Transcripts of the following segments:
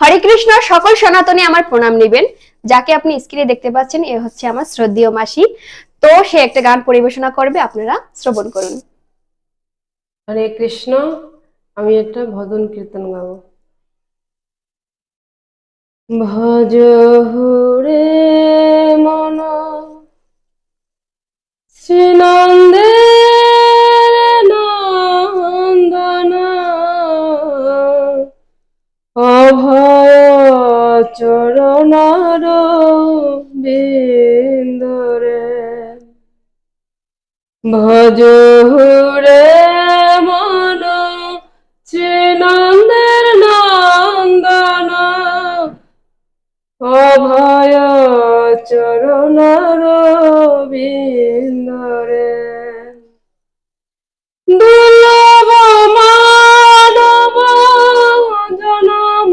হরে কৃষ্ণ, সকল সনাতনী আমার প্রণাম নেবেন। যাকে আপনি স্ক্রিনে দেখতে পাচ্ছেন, এ হচ্ছে আমার শ্রদ্ধেয় মাসি। তো সে একটা গান পরিবেশনা করবে, আপনারা শ্রবণ করুন। হরে কৃষ্ণ, আমি একটা ভজন কীর্তন গাবো। ভজ রে মন শ্রীনন্দে নন্দন, অভয় ভজ রে মন শ্রীনন্দের নন্দন। অভয় চরণার বিন্দরে দুর্লভ মানব জনম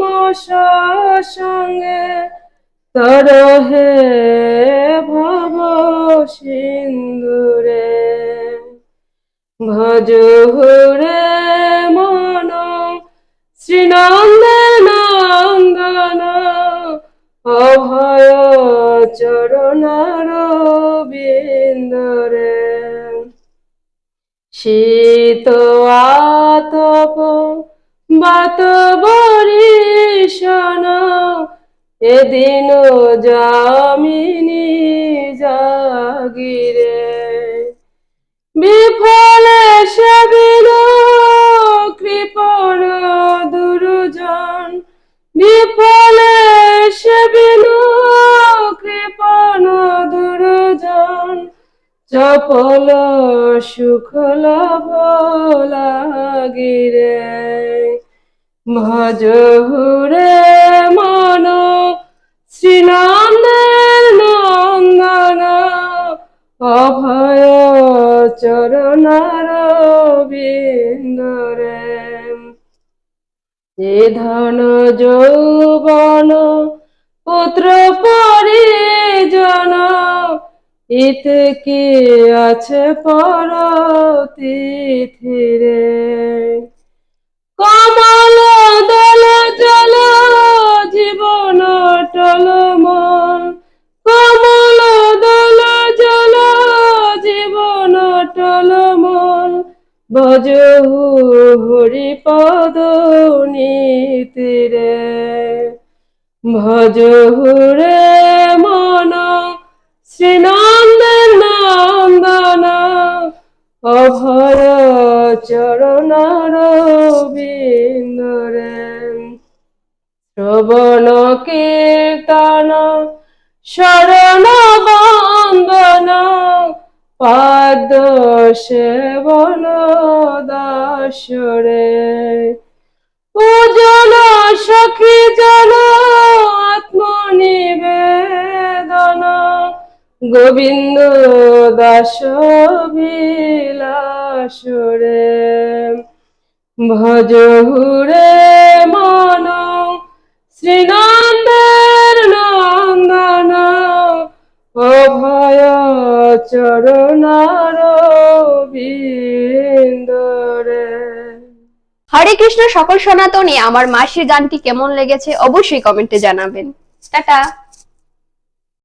সঙ্গে তরহে ভব ভজ রে মন শ্রীনন্দের নন্দন অভয় চরণার বিন্দরে শীত আতপ বাত বরিশন এদিন যামিনী বিফলে সেবিল কৃপণ দুর্জন। বিফলে সেবিল কৃপণ দুর্জন। চপল সুখল লাগিরে। ভজ রে চরণার বিন্দরে। এ ধন যৌবন পুত্র পরিজন ইতে কি আছে পর তিথিরে জীবন টলমল ভজ হরি পদ নীতিরে ভজ রে মন, শ্রীনন্দের নন্দন অভয় চরণার বিন্দরে শ্রবণ কীর্তন, শরণ বন্দন পাদ সেবন দাসরে পূজন সখী জন আত্মনিবেদন। গোবিন্দ দাস বিলাসরে ভজ রে মন, শ্রীনন্দের নন্দন। অভয় চরণার হরে কৃষ্ণ সকল সনাতনী আমার মাসির গানটি কেমন লেগেছে অবশ্যই কমেন্টে জানাবেন। টাটা।